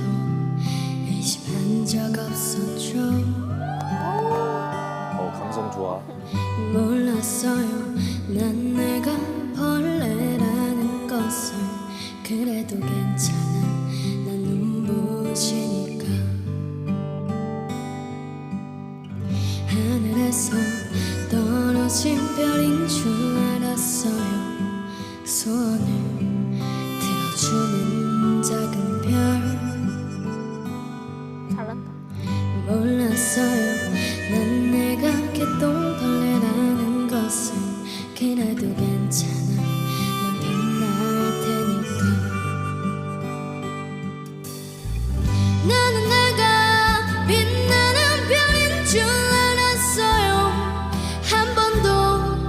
번도 의심한 적 없었죠. 어 감성 좋아. 몰랐어요. 난 내가 벌레라는 것을. 그래도 괜찮아. 난 눈부시니까. 하늘에서 떨어진 별인 줄 알았어요. 소원 몰랐어요. 난 내가 개똥벌레라는 것을 그래